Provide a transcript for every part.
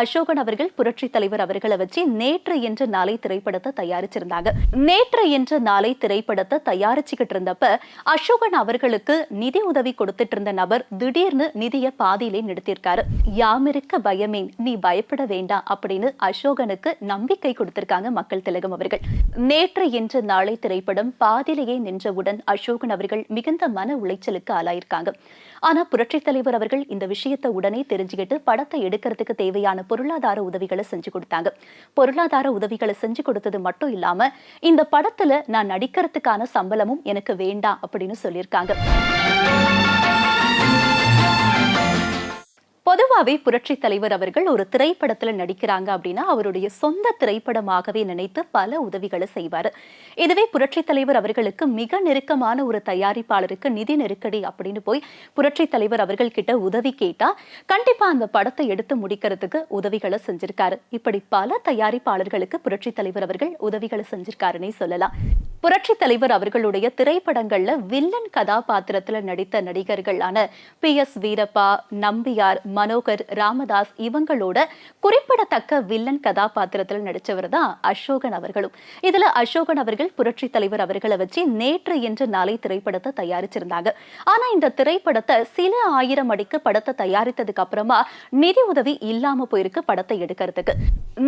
அசோகன் அவர்கள் புரட்சி தலைவர் அவர்களை வச்சு நேற்று என்று நாளை திரைப்படத்தை தயாரிச்சிருந்தாங்க. நேற்று என்று நாளை திரைப்படத்தை தயாரிச்சுக்கிட்டு இருந்தப்ப அசோகன் அவர்களுக்கு நிதி உதவி கொடுத்துட்டு இருந்த நபர் திடீர்னு நிதிய பாதியிலே நிறுத்தியிருக்காரு. யாமிருக்க பயமேன் நீ பயப்பட வேண்டாம் அப்படின்னு அசோகனுக்கு நம்பிக்கை கொடுத்திருக்காங்க மக்கள் திலகம் அவர்கள். நேற்று என்று நாளை திரைப்படம் பாதியிலேயே நின்றவுடன் அசோகன் அவர்கள் மிகுந்த மன உளைச்சலுக்கு ஆளாயிருக்காங்க. ஆனா புரட்சி தலைவர் அவர்கள் இந்த விஷயத்தை உடனே தெரிஞ்சுக்கிட்டு படத்தை எடுக்கிறதுக்கு தேவையான பொருளாதார உதவிகளை செஞ்சு கொடுத்தாங்க. பொருளாதார உதவிகளை செஞ்சு கொடுத்தது மட்டும் இல்லாம இந்த படத்துல நான் நடிக்கிறதுக்கான சம்பளமும் எனக்கு வேண்டாம் அப்படின்னு சொல்லியிருக்காங்க. பொதுவாவே புரட்சி தலைவர் அவர்கள் ஒரு திரைப்படத்துல நடிக்கிறாங்க அப்படின்னா அவருடைய சொந்த திரைப்படமாகவே நினைத்து பல உதவிகளை செய்வார். இதுவே புரட்சி தலைவர் அவர்களுக்கு மிக நெருக்கமான ஒரு தயாரிப்பாளருக்கு நிதி நெருக்கடி அப்படின்னு போய் புரட்சி தலைவர் அவர்கள் கிட்ட உதவி கேட்டா கண்டிப்பா அந்த படத்தை எடுத்து முடிக்கிறதுக்கு உதவிகளை செஞ்சிருக்காரு. இப்படி பல தயாரிப்பாளர்களுக்கு புரட்சி தலைவர் அவர்கள் உதவிகளை செஞ்சிருக்காருன்னே சொல்லலாம். புரட்சி தலைவர் அவர்களுடைய திரைப்படங்கள்ல வில்லன் கதாபாத்திரத்துல நடித்த நடிகர்களான பி. எஸ். வீரப்பா நம்பியார் மனோகர் ராமதாஸ் இவங்களோட குறிப்பிடத்தக்க வில்லன் கதாபாத்திரத்துல நடிச்சவர் தான் அசோகன் அவர்களும். இதுல அசோகன் அவர்கள் புரட்சி தலைவர் அவர்களை வச்சு நேற்று என்ற நாளை திரைப்படத்தை தயாரிச்சிருந்தாங்க. ஆனா இந்த திரைப்படத்தை சில ஆயிரம் அடிக்கு படத்தை தயாரித்ததுக்கு அப்புறமா நிதி உதவி இல்லாம போயிருக்கு படத்தை எடுக்கிறதுக்கு.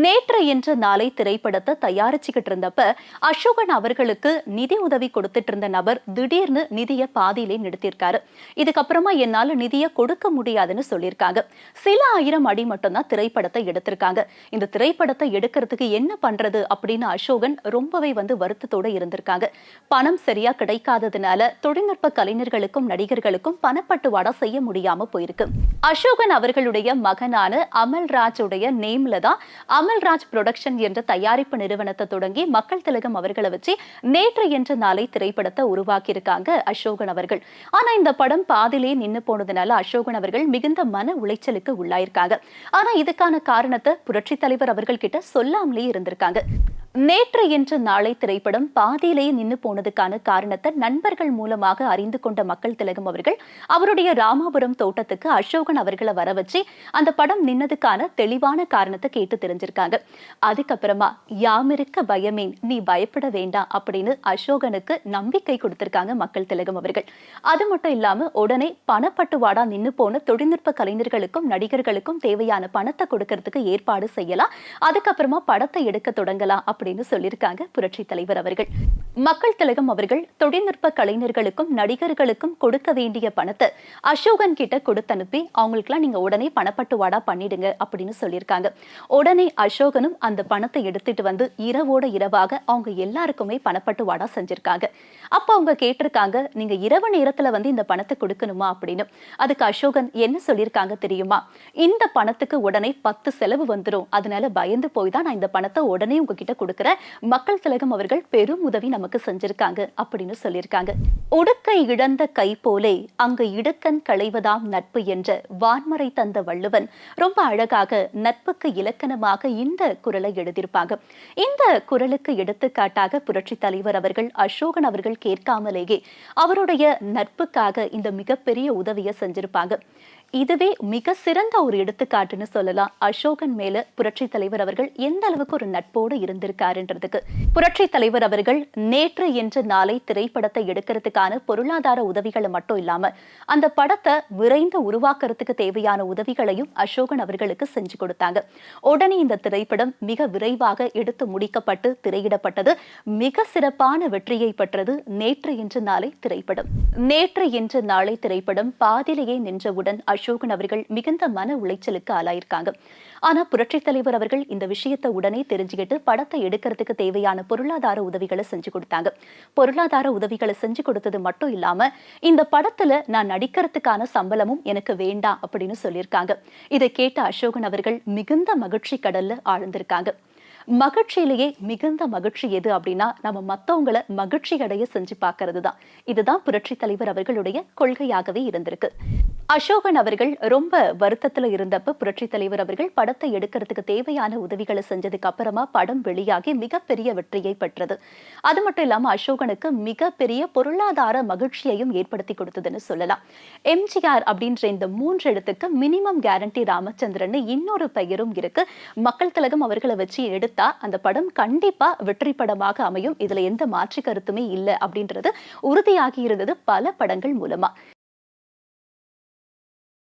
நேற்று என்று நாளை திரைப்படத்தை தயாரிச்சுக்கிட்டு இருந்தப்ப அசோகன் அவர்களுக்கு நிதி உதவி கொடுத்துட்டு இருந்த நபர் திடீர்னு நிதியை பாதியிலே நிறுத்தியிருக்காரு. இதுக்கப்புறமா என்னால நிதியை கொடுக்க முடியாதுன்னு சொல்லியிருக்காங்க. சில ஆயிரம் அடி மட்டும்தான் திரைப்படத்தை எடுத்திருக்காங்க. இந்த திரைப்படத்தை எடுக்கிறதுக்கு என்ன பண்றது அப்படின்னு அசோகன் ரொம்பவே வந்து வருத்தத்தோட இருந்திருக்காங்க. பணம் சரியா கிடைக்காததுனால தொழில்நுட்ப கலைஞர்களுக்கும் நடிகர்களுக்கும் பணப்பட்டுவாடா செய்ய முடியாம போயிருக்கு. அசோகன் அவர்களுடைய மகனான அமல்ராஜ் உடைய நேம்ல தான் அமல்ராஜ் ப்ரொடக்ஷன் என்ற தயாரிப்பு நிறுவனத்தை தொடங்கி மக்கள் திலகம் அவர்களை வச்சு நேற்று என்ற நாளை திரைப்படத்தை உருவாக்கியிருக்காங்க அசோகன் அவர்கள். ஆனா இந்த படம் பாதிலே நின்னு போனதுனால அசோகன் அவர்கள் மிகுந்த மன உளைச்சலுக்கு உள்ளாயிருக்காங்க. ஆனா இதுக்கான காரணத்தை புரட்சி தலைவர் அவர்கள் கிட்ட சொல்லாமலே இருந்திருக்காங்க. நேற்று என்று நாளை திரைப்படம் பாதியிலேயே நின்னு போனதுக்கான காரணத்தை நண்பர்கள் மூலமாக அறிந்து கொண்ட மக்கள் திலகம் அவர்கள் அவருடைய ராமாபுரம் தோட்டத்துக்கு அசோகன் அவர்களை வர வச்சு அந்த படம் நின்னதுக்கான தெளிவான காரணத்தை கேட்டு தெரிஞ்சிருக்காங்க. அதுக்கப்புறமா யாமிருக்க பயமேன் நீ பயப்பட வேண்டாம் அப்படின்னு அசோகனுக்கு நம்பிக்கை கொடுத்திருக்காங்க மக்கள் திலகம் அவர்கள். அது மட்டும் இல்லாம உடனே பணப்பட்டுவாடா நின்னு போன தொழில்நுட்ப கலைஞர்களுக்கும் நடிகர்களுக்கும் தேவையான பணத்தை கொடுக்கறதுக்கு ஏற்பாடு செய்யலாம். அதுக்கப்புறமா படத்தை எடுக்க தொடங்கலாம் அப்படின்னு சொல்லியிருக்காங்க புரட்சி தலைவர் அவர்கள். மக்கள் திலகம் அவர்கள் தொழில்நுட்ப கலைஞர்களுக்கும் நடிகர்களுக்கும் கொடுக்க வேண்டிய பணத்தை அசோகன் கிட்ட கொடுத்தனுப்பி அவங்களுக்குலாம் நீங்க உடனே பணப்பட்டுவாடா பண்ணிடுங்க அப்படின்னு சொல்லியிருக்காங்க. உடனே அசோகனும் அந்த பணத்தை எடுத்துட்டு வந்து இரவோட இரவாக அவங்க எல்லாருக்குமே பணப்பட்டுவாடா செஞ்சிருக்காங்க. அப்ப அவங்க கேட்டிருக்காங்க நீங்க இரவு நேரத்துல வந்து இந்த பணத்தை கொடுக்கணுமா? அப்படின்னு. அதுக்கு அசோகன் என்ன சொல்லியிருக்காங்க தெரியுமா? இந்த பணத்துக்கு உடனே பத்து செலவு வந்துடும் அதனால பயந்து போய் தான் நான் இந்த பணத்தை உடனே உங்ககிட்ட கொடுக்குறேன். மக்கள் திலகம் அவர்கள் பெரும் உதவி நமக்கு நமக்கு செஞ்சிருக்காங்க அப்படின்னு சொல்லியிருக்காங்க. உடுக்கை இழந்த கை போலே அங்கு இடுக்கன் களைவதாம் நட்பு என்ற வான்மறை தந்த வள்ளுவன் ரொம்ப அழகாக நட்புக்கு இலக்கணமாக இந்த குரலை எழுதியிருப்பாங்க. இந்த குரலுக்கு எடுத்துக்காட்டாக புரட்சி தலைவர் அவர்கள் அசோகன் அவர்கள் கேட்காமலேயே அவருடைய நட்புக்காக இந்த மிகப்பெரிய உதவியை செஞ்சிருப்பாங்க. இதுவே மிக சிறந்த ஒரு எடுத்துக்காட்டுன்னு சொல்லலாம். அசோகன் மேல புரட்சி தலைவர் அவர்கள் எந்த அளவுக்கு ஒரு நட்போடு இருந்திருக்காருன்றதுக்கு. புரட்சி தலைவர் அவர்கள் நேற்று என்ற நாளை திரைப்படத்தை எடுக்கிறதுக்கான பொருளாதார உதவிகளை மட்டும் இல்லாம அந்த படத்தை விரைந்து உருவாக்குறதுக்கு தேவையான உதவிகளையும் அசோகன் அவர்களுக்கு செஞ்சு கொடுத்தாங்க. உடனே இந்த திரைப்படம் மிக விரைவாக எடுத்து முடிக்கப்பட்டு திரையிடப்பட்டது. மிக சிறப்பான வெற்றியை பெற்றது நேற்று என்ற நாளை திரைப்படம். நேற்று என்ற நாளை திரைப்படம் பாதிலேயே நின்றவுடன் அசோகன் அவர்கள் மிகுந்த மன உளைச்சலுக்கு ஆளாயிருக்காங்க. ஆனா புரட்சி தலைவர் அவர்கள் இந்த விஷயத்தை உடனே தெரிஞ்சுக்கிட்டு படத்தை எடுக்கிறதுக்கு தேவையான பொருளாதார உதவிகளை செஞ்சு கொடுத்தாங்க. பொருளாதார உதவிகளை செஞ்சு கொடுத்தது மட்டும் இல்லாம இந்த படத்துல நான் நடிக்கிறதுக்கான சம்பளமும் எனக்கு வேண்டாம் அப்படின்னு சொல்லியிருக்காங்க. இதை கேட்ட அசோகன் அவர்கள் மிகுந்த மகிழ்ச்சி கடல்ல ஆழ்ந்திருக்காங்க. மகிழ்ச்சியிலேயே மிகுந்த மகிழ்ச்சி எது அப்படின்னா நம்ம மத்தவங்களை மகிழ்ச்சி அடைய செஞ்சு பார்க்கறது தான் இதுதான் புரட்சி தலைவர் அவர்களுடைய கொள்கையாகவே இருந்திருக்கு. அசோகன் அவர்கள் ரொம்ப வருத்தத்துல இருந்தப்ப புரட்சி தலைவர் அவர்கள் படத்தை எடுக்கிறதுக்கு தேவையான உதவிகளை செஞ்சதுக்கு அப்புறமா படம் வெளியாகி மிகப்பெரிய வெற்றியை பெற்றது. அது மட்டும் இல்லாம அசோகனுக்கு மிகப்பெரிய பொருளாதார மகிழ்ச்சியையும் ஏற்படுத்தி கொடுத்ததுன்னு சொல்லலாம். எம்ஜிஆர் அப்படின்ற இந்த மூன்று இடத்துக்கு மினிமம் கேரண்டி ராமச்சந்திரன் இன்னொரு பெயரும் இருக்கு. மக்கள் திலகம் அவர்களை வச்சு எடுத்தா அந்த படம் கண்டிப்பா வெற்றி படமாக அமையும். இதுல எந்த மாற்று கருத்துமே இல்லை அப்படின்றது உறுதியாகி இருந்தது பல படங்கள் மூலமா.